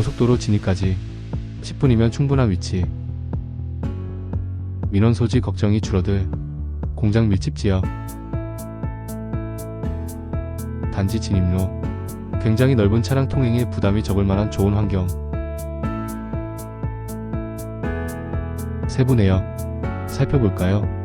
고속도로 진입까지 10분이면 충분한 위치. 민원 소지 걱정이 줄어들 공장 밀집 지역. 단지 진입로. 굉장히 넓은 차량 통행에 부담이 적을 만한 좋은 환경. 세부 내역 살펴볼까요?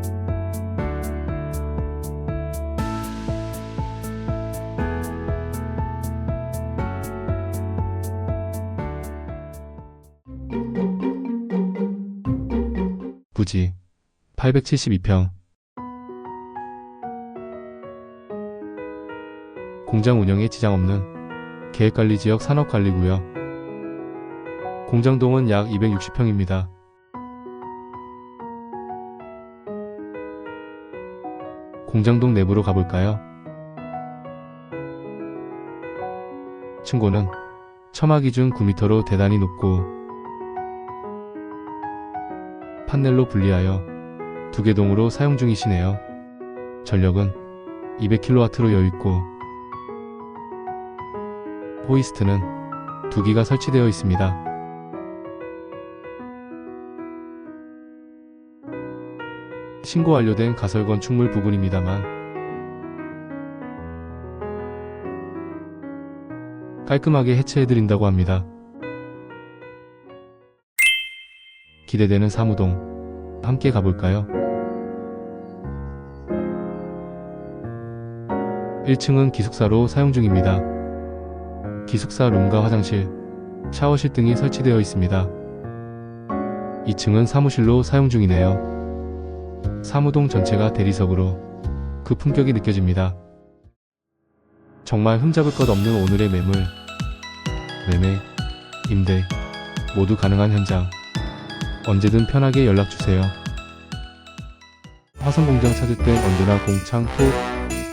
부지 872평 공장 운영에 지장 없는 계획관리 지역 산업관리구역 공장동은 약 260평입니다. 공장동 내부로 가볼까요? 층고는 처마 기준 9m로 대단히 높고 판넬로 분리하여 두개 동으로 사용 중이시네요. 전력은 200kW로 여유있고 호이스트는 두 기가 설치되어 있습니다. 신고 완료된 가설 건축물 부분입니다만 깔끔하게 해체해드린다고 합니다. 기대되는 사무동 함께 가볼까요? 1층은 기숙사로 사용 중입니다. 기숙사 룸과 화장실, 샤워실 등이 설치되어 있습니다. 2층은 사무실로 사용 중이네요. 사무동 전체가 대리석으로 그 품격이 느껴집니다. 정말 흠잡을 것 없는 오늘의 매물, 매매, 임대 모두 가능한 현장. 언제든 편하게 연락주세요. 화성공장 찾을 땐 언제나 공창 톡